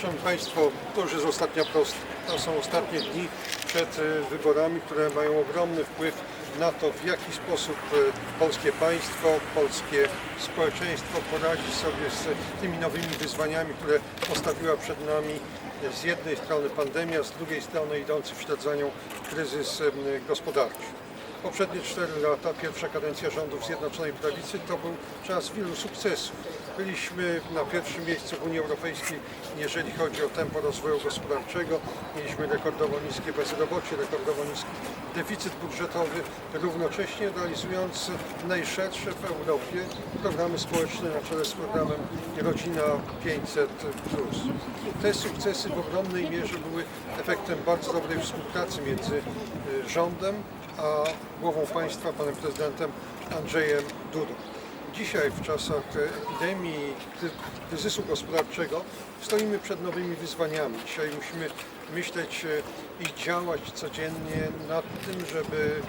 Szanowni Państwo, to już jest ostatnia prosta. To są ostatnie dni przed e, wyborami, które mają ogromny wpływ na to, w jaki sposób e, polskie państwo, polskie społeczeństwo poradzi sobie z tymi nowymi wyzwaniami, które postawiła przed nami z jednej strony pandemia, z drugiej strony idący w ślad za nią kryzys em, gospodarczy. Poprzednie 4 lata, pierwsza kadencja rządów Zjednoczonej Prawicy to był czas wielu sukcesów. Byliśmy na pierwszym miejscu w Unii Europejskiej, jeżeli chodzi o tempo rozwoju gospodarczego. Mieliśmy rekordowo niskie bezrobocie, rekordowo niski deficyt budżetowy, równocześnie realizując najszersze w Europie programy społeczne na czele z programem Rodzina 500. Te sukcesy w ogromnej mierze były efektem bardzo dobrej współpracy między y, rządem a głową państwa, panem prezydentem Andrzejem Dudą. Dzisiaj, w czasach epidemii, kry- kryzysu gospodarczego, stoimy przed nowymi wyzwaniami. Dzisiaj musimy myśleć i działać codziennie nad tym, żeby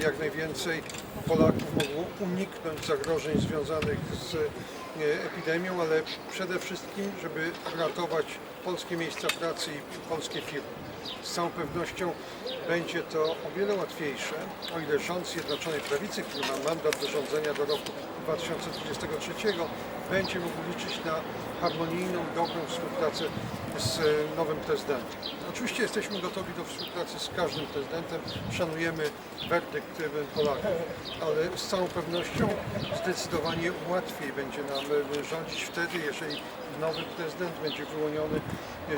e, jak najwięcej Polaków mogło uniknąć zagrożeń związanych z e, epidemią, ale przede wszystkim, żeby ratować polskie miejsca pracy i polskie firmy. Z całą pewnością będzie to o wiele łatwiejsze, o ile rząd Zjednoczonej Prawicy, który ma mandat do rządzenia do roku 2023, będzie mógł liczyć na harmonijną, dobrą współpracę z e, nowym prezydentem. Oczywiście jesteśmy gotowi do współpracy z każdym prezydentem, szanujemy werdykt e, Polaków, ale z całą pewnością zdecydowanie łatwiej będzie nam e, rządzić wtedy, jeżeli nowy prezydent będzie wyłoniony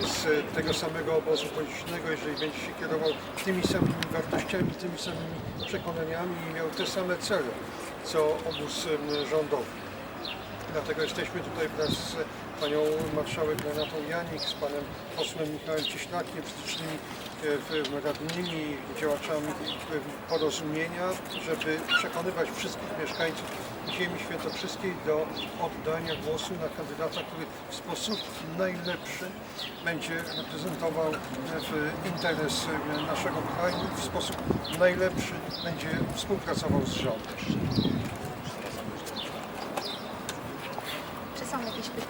z tego samego obozu politycznego, jeżeli będzie się kierował tymi samymi wartościami, tymi samymi przekonaniami i miał te same cele, co obóz rządowy. Dlatego jesteśmy tutaj wraz z panią marszałek Renatą Janik, z panem posłem Michałem Cieślakiem, z licznymi e, radnymi, działaczami e, porozumienia, żeby przekonywać wszystkich mieszkańców ziemi świętokrzyskiej do oddania głosu na kandydata, który w sposób najlepszy będzie reprezentował e, interes e, naszego kraju, w sposób najlepszy będzie współpracował z rządem.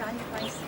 Czy są jakieś pytania Państwa?